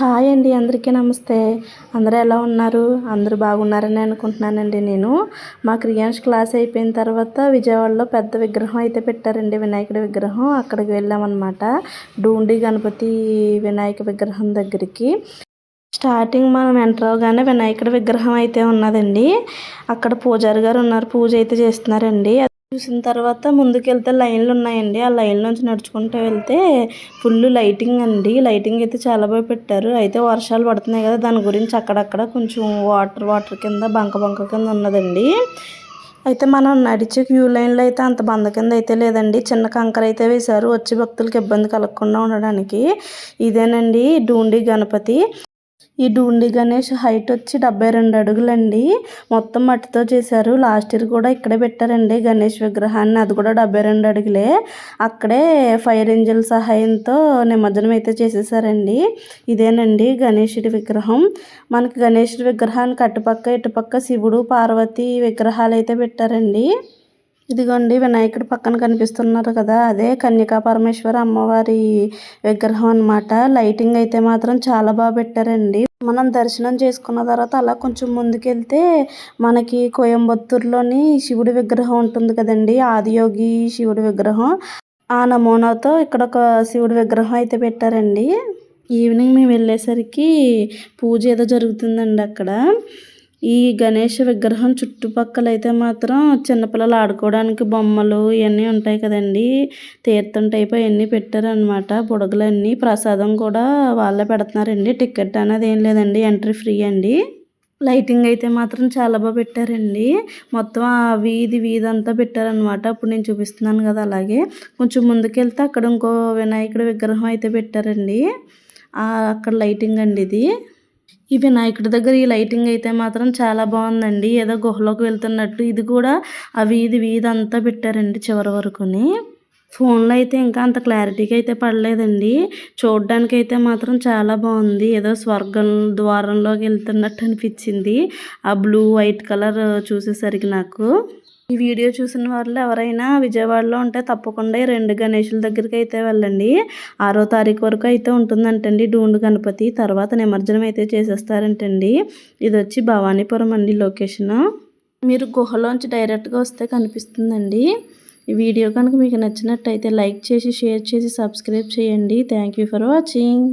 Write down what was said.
Hi అండి అందరికీ నమస్తే. అందరూ ఎలా ఉన్నారు? అందరూ బాగున్నారని అనుకుంటున్నానండి నేను. మా క్రియాన్స్ క్లాస్ అయిపోయిన తర్వాత విజయవాడలో పెద్ద విగ్రహం అయితే పెట్టారండి వినాయకుడి విగ్రహం. అక్కడికి వెళ్ళామన్నమాట. డూండి గణపతి వినాయక విగ్రహం దగ్గరికి. స్టార్టింగ్ మనం ఎంటర్ అవగానే వినాయకుడి విగ్రహం అయితే ఉన్నదండి. అక్కడ పూజారి గారు ఉన్నారు పూజ అయితే చేస్తున్నారండి. చూసిన తర్వాత ముందుకెళ్తే లైన్లు ఉన్నాయండి. ఆ లైన్ నుంచి నడుచుకుంటూ వెళ్తే ఫుల్ లైటింగ్ అండి. లైటింగ్ అయితే చాలా బాగా పెట్టారు. అయితే వర్షాలు పడుతున్నాయి కదా దాని గురించి అక్కడక్కడ కొంచెం వాటర్ వాటర్ కింద బంక బంక కింద ఉన్నదండి. అయితే మనం నడిచే క్యూ లైన్లో అయితే అంత బంద కింద అయితే లేదండి. చిన్న కంకర అయితే వేశారు. వచ్చే భక్తులకు ఇబ్బంది కలగకుండా ఉండడానికి. ఇదేనండి డూండి గణపతి. ఈ డూండి గణేష్ హైట్ వచ్చి డెబ్బై రెండు అడుగులండి. మొత్తం మట్టితో చేశారు. లాస్ట్ ఇయర్ కూడా ఇక్కడే పెట్టారండి గణేష్ విగ్రహాన్ని. అది కూడా డెబ్బై రెండు అడుగులే. అక్కడే ఫైర్ ఇంజిన్ సహాయంతో నిమజ్జనం అయితే చేసేసారండి. ఇదేనండి గణేషుడి విగ్రహం. మనకి గణేషుడి విగ్రహానికి అటుపక్క ఇటుపక్క శివుడు పార్వతి విగ్రహాలు అయితే పెట్టారండి. ఇదిగోండి వినాయకుడు పక్కన కనిపిస్తున్నారు కదా అదే కన్యకా పరమేశ్వర అమ్మవారి విగ్రహం అనమాట లైటింగ్ అయితే మాత్రం చాలా బాగా పెట్టారండి. మనం దర్శనం చేసుకున్న తర్వాత అలా కొంచెం ముందుకెళ్తే మనకి కోయంబత్తూరులోని శివుడి విగ్రహం ఉంటుంది కదండి ఆదియోగి శివుడి విగ్రహం. ఆ నమూనాతో ఇక్కడ ఒక శివుడి విగ్రహం అయితే పెట్టారండి. ఈవినింగ్ మేము వెళ్ళేసరికి పూజ ఏదో జరుగుతుందండి అక్కడ. ఈ గణేష్ విగ్రహం చుట్టుపక్కల అయితే మాత్రం చిన్నపిల్లలు ఆడుకోవడానికి బొమ్మలు ఇవన్నీ ఉంటాయి కదండి. తీర్థం టైప్ అవన్నీ పెట్టారనమాట బుడగలన్నీ ప్రసాదం కూడా వాళ్ళే పెడుతున్నారండి. టికెట్ అనేది ఏం లేదండి. ఎంట్రీ ఫ్రీ అండి. లైటింగ్ అయితే మాత్రం చాలా బాగా పెట్టారండి. మొత్తం ఆ వీధి వీధి అంతా పెట్టారనమాట అప్పుడు నేను చూపిస్తున్నాను కదా అలాగే. కొంచెం ముందుకెళ్తే అక్కడ ఇంకో వినాయకుడి విగ్రహం అయితే పెట్టారండి. అక్కడ లైటింగ్ అండి ఇది. ఈ వినాయకుడి దగ్గర ఈ లైటింగ్ అయితే మాత్రం చాలా బాగుందండి. ఏదో గుహలోకి వెళ్తున్నట్టు. ఇది కూడా ఆ వీధి వీధి అంతా పెట్టారండి చివరి వరకుని. ఫోన్లో అయితే ఇంకా అంత క్లారిటీగా అయితే పడలేదండి. చూడడానికి అయితే మాత్రం చాలా బాగుంది. ఏదో స్వర్గం ద్వారంలోకి వెళ్తున్నట్టు అనిపించింది. ఆ బ్లూ వైట్ కలర్ చూసేసరికి నాకు. ఈ వీడియో చూసిన వాళ్ళు ఎవరైనా విజయవాడలో ఉంటే తప్పకుండా ఈ రెండు గణేషుల దగ్గరికి అయితే వెళ్ళండి. ఆరో తారీఖు వరకు అయితే ఉంటుందంటండి. డూండు గణపతి తర్వాత నిమజ్జనం అయితే చేసేస్తారంటండి. ఇది వచ్చి భవానీపురం అండి లొకేషన్. మీరు గుహలోంచి డైరెక్ట్గా వస్తే కనిపిస్తుందండి. ఈ వీడియో కనుక మీకు నచ్చినట్టయితే లైక్ చేసి షేర్ చేసి సబ్స్క్రైబ్ చేయండి. Thank for watching.